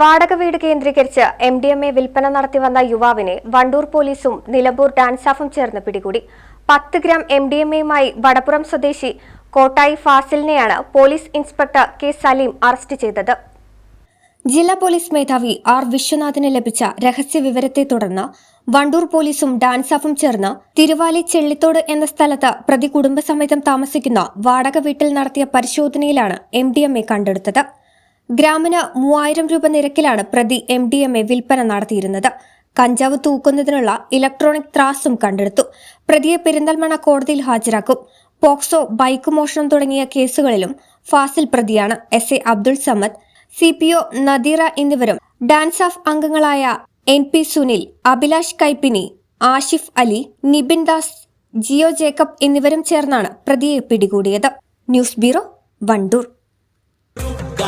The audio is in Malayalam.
വാടക വീട് കേന്ദ്രീകരിച്ച് എം ഡി എം എ വിൽപ്പന നടത്തി വന്ന യുവാവിനെ വണ്ടൂർ പോലീസും നിലമ്പൂർ ഡാൻസാഫും ചേർന്ന് പിടികൂടി. പത്ത് ഗ്രാം എം ഡി എം എയുമായി വടപ്പുറം സ്വദേശി Kottayi ഫാസിലിനെയാണ് police inspector K Saleem arrest ചെയ്തത്. ജില്ലാ പോലീസ് മേധാവി ആർ വിശ്വനാഥിന് ലഭിച്ച രഹസ്യ വിവരത്തെ തുടർന്ന് വണ്ടൂർ പോലീസും ഡാൻസാഫും ചേർന്ന് തിരുവാലി ചെള്ളിത്തോട് എന്ന സ്ഥലത്ത് പ്രതി കുടുംബസമേതം താമസിക്കുന്ന വാടക വീട്ടിൽ നടത്തിയ പരിശോധനയിലാണ് എം ഡി എം എ കണ്ടെടുത്തത്. ഗ്രാമിന് മൂവായിരം രൂപ നിരക്കിലാണ് പ്രതി എം ഡി എം എ വിൽപ്പന നടത്തിയിരുന്നത്. കഞ്ചാവ് തൂക്കുന്നതിനുള്ള ഇലക്ട്രോണിക് ത്രാസും കണ്ടെടുത്തു. പ്രതിയെ പെരിന്തൽമണ്ണ കോടതിയിൽ ഹാജരാക്കും. പോക്സോ ബൈക്ക് മോഷണം തുടങ്ങിയ കേസുകളിലും ഫാസിൽ പ്രതിയാണ്. S A Abdul Samad C P O Nadeera എന്നിവരും ഡാൻസ് ഓഫ് അംഗങ്ങളായ എൻ പി സുനിൽ അഭിലാഷ് കൈപ്പിനി ആഷിഫ് അലി നിബിൻ ദാസ് ജിയോ ജേക്കബ് എന്നിവരും ചേർന്നാണ് പ്രതിയെ പിടികൂടിയത്. News bureau Wandoor.